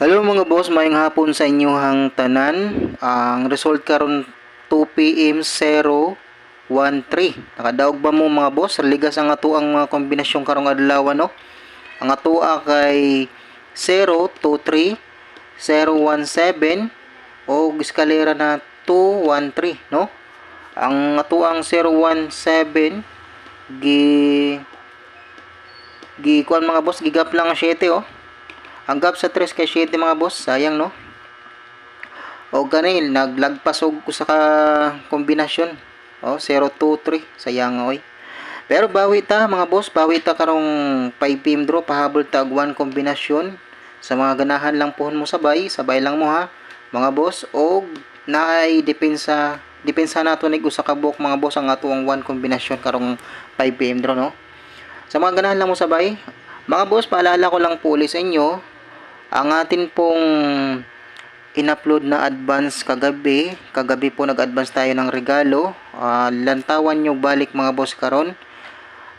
Hello mga boss, mayong hapon sa inyong tanan. Ang result karon 2 PM 013. Nakadaog ba mo mga boss? Ligas ang ato ang mga kombinasyon karong adlaw no. Ang ato kay 023 017 o eskalera na 213 no. Ang ato ang 017 gi gi kuan mga boss gigap lang ang 7 oh. Ang gap sa 3 kay 7 mga boss, sayang no. O ganil, naglagpas og usa ka kombinasyon. O 023, sayang oy. Pero bawi ta mga boss, bawi ta karong 5 pm draw pahabol ta og one kombinasyon. Sa mga ganahan lang pohon mo sabay, sabay lang mo ha. Mga boss, og naay depensa depensa nato nig usa ka buok mga boss ang ato ang one kombinasyon karong 5 pm draw no. Sa mga ganahan lang mo sabay, mga boss, paalala ko lang po ulit sa inyo, ang atin pong in-upload na advance kagabi, kagabi po nag-advance tayo ng regalo, Ah, lantawan nyo balik mga boss karon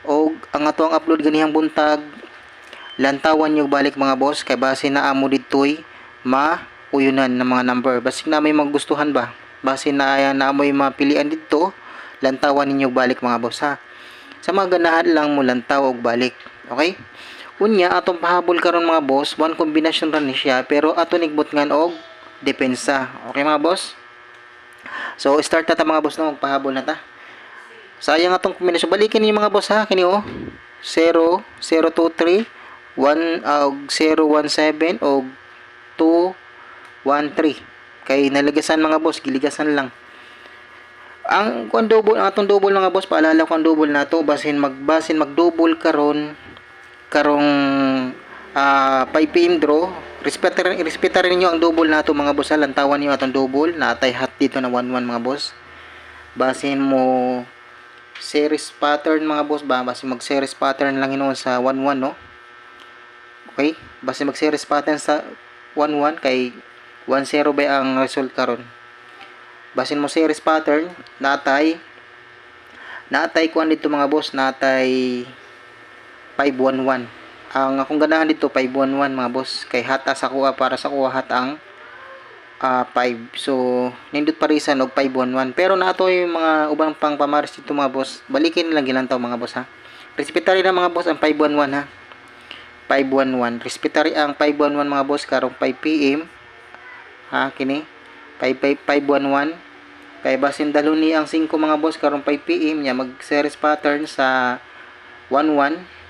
o ang ato ang upload ganihang buntag, lantawan nyo balik mga boss, kay base na amo ditoy, ma-uyunan ng mga number. Basig na may magustuhan ba? Base na na amoy mapilian dito, lantawan ninyo balik mga boss ha. Sa mga ganahan lang mo lantaw og balik. Okay? Unya atong pahabol karon mga boss, one combination ra ni siya pero ato nigbot ngan og depensa. Okay mga boss? So start na ta mga boss no, magpahabol na ta. Sayang atong kombinasyon. Balikin niyo mga boss ha, kini oh. 0 023 1 og 017 og 213. Kay nalagasan mga boss, giligasan lang. Ang kung double, ang atong double mga boss, paalala ko ang double nato basin magbasin mag-double karon karong ah 5 PM draw. Respetar respetar ninyo ang double nato mga boss, ha. lantawan niyo atong double, naatay hat dito na 11 mga boss. Basin mo series pattern mga boss ba, basin mag series pattern lang inoon sa 11 no. Okay? Basin mag series pattern sa 11 kay 10 ba ang result karon basin mo series pattern natay natay kuan dito mga boss natay 511 ang akong ganahan dito 511 mga boss. Kay hata sa kuha para sa kuha hat ang ah, 5 so nindot parisan og 511 pero nato yung mga ubang pang pamaris dito mga boss. Balikin lang gilantaw mga boss ha? Respetary na mga boss ang 511 ha? 511 respetary ang 511 mga boss karong 5 pm ha kini? 511 kay basin dalo ni ang 5 mga boss karong 5 pm niya mag series pattern sa 11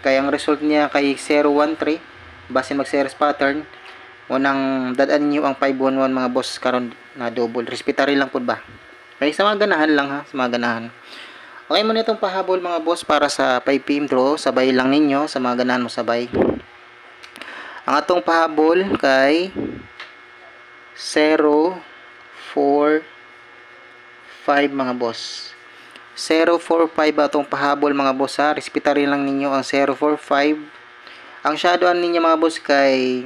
kay ang result niya kay 013 basin mag series pattern unang dadaan niyo ang 511 mga boss karon na double. Respetary lang pud ba? Kay sa mga ganahan lang ha? Sa mga ganahan. Okay mo nitong pahabol mga boss para sa 5 pm draw. Sabay lang ninyo sa mga ganahan mo sabay. Ang atong pahabol kay 0 4 5 mga boss 045 atong pahabol mga boss ha? Respetarin lang ninyo ang 045 ang shadowan ninyo mga boss kay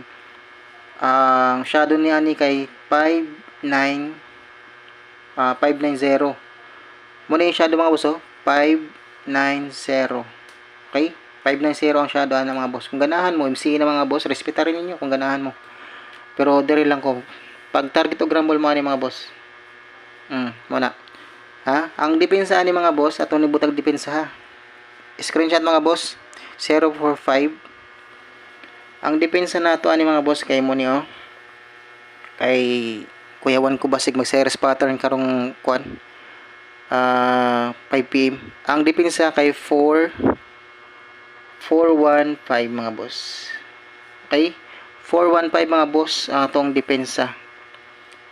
ang shadow ni ani kay 59 ah 590 muna yung shadow mga boss oh. 590 okay? 590 ang shadow ng mga boss. Kung ganahan mo MC na mga boss respetarin ninyo kung ganahan mo. Pero diri lang ko. Pag target o grumble mo ani mga boss. Mm muna ha? Ang depensa ani mga boss ato ni butag depensa ha? Screenshot mga boss. 045 ang depensa nato ani mga boss kay mo ni oh. Kay kuyawan ko basig mag series pattern karong kwan ah 5 pm ang depensa kay 4 415 mga boss. Okay? 415 mga boss ang atong depensa.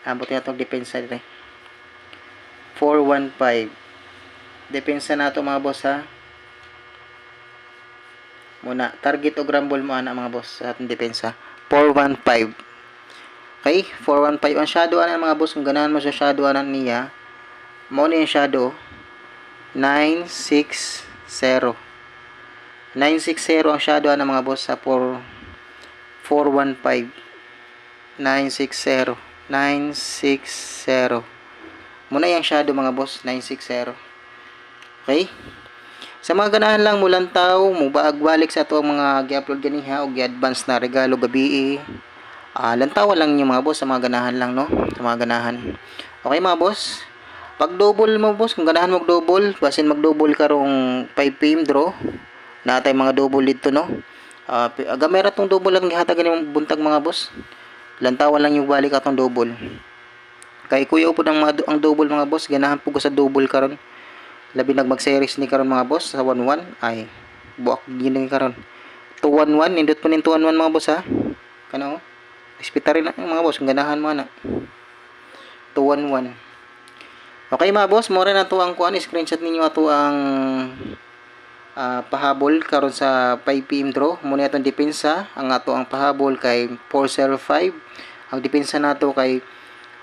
Abot na itong depensa dire 415 depensa na ito mga boss ha? Muna target o grumble mo ana mga boss sa atong depensa. 415 okay 415 ang shadow ana mga boss kung ganahan mo sa shadow ana niya mo ni shadow 960 960 ang shadow ana mga boss sa 4 415 960 960 muna yung shadow mga boss 960 okay sa mga ganahan lang mulantaw mo balik sa to ang mga gi-upload ganiha og gi-advance na regalo gabi Ah, lantawan lang yung mga boss sa mga ganahan lang no, sa mga ganahan. Okay mga boss. Pag double mo boss, kung ganahan mag double, basin mag double karong 5 pm draw. Na tay mga double dito no. Ah, gamera tong double lang gihatagan yung buntag mga boss. Lantawan lang yung balik atong double. Kay kuya upod ang mga ang double mga boss, ganahan po ko sa double karon. Labi nag mag-series ni karon mga boss sa 11 ay buak gini karon. 211 nindot po nin 211 mga boss ha. Kana oh. Respeta rin na mga boss, ganahan mo na. 211. Okay mga boss, mo rin na to ang kuan screenshot ninyo ato ang ah, pahabol karon sa 5 PM draw. Muna itong depensa, ang ato ang pahabol kay 405. Ang depensa nato kay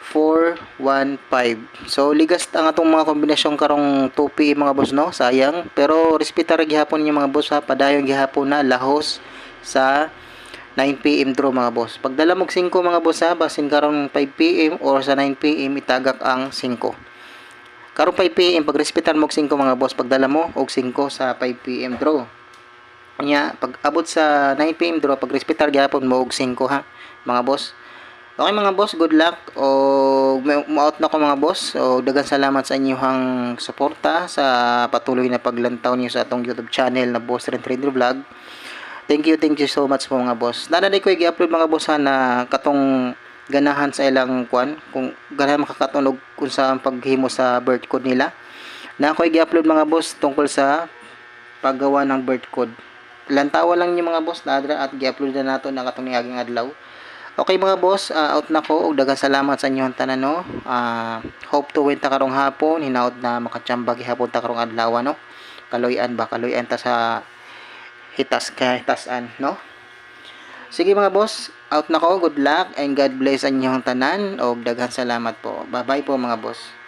415. So ligas ang atong mga kombinasyon karong 2 PM mga boss no, sayang. Pero respeta ra gihapon niyo mga boss ha, padayon gihapon na lahos sa 9pm draw mga boss. Pagdala mo 5 mga boss ha, basin karon 5pm or sa 9pm itagak ang 5. Karon 5pm pag respetan mo 5 mga boss, pagdala mo og 5 sa 5pm draw. Nya pag abot sa 9pm draw, pag respetar gyapon mo og 5 ha, mga boss. Okay mga boss, good luck o mo-out na ko mga boss. O dagan salamat sa inyong suporta sa patuloy na paglantaw niyo sa atong YouTube channel na Boss Ren Trader Vlog. Thank you, thank you so much po mga boss. Nanaday ko i-upload mga boss ha, na katong ganahan sa ilang kwan, kung ganahan makakatunog kung sa paghimo sa birth code nila. Na ako i-upload mga boss tungkol sa paggawa ng birth code. Lantawa lang yung mga boss na at i-upload na nato na katong niaging adlaw. Okay mga boss, ah, out na ko ug daghang salamat sa inyong tanan no. Ah, hope to win ta karong hapon, hinaut na makachamba gihapon ta karong adlaw no. Kaloyan ba kaloyan ta sa hitas ka hitasan no. Sige mga boss, out na ko. Good luck and God bless sa inyong tanan ug daghang salamat po. Bye-bye po mga boss.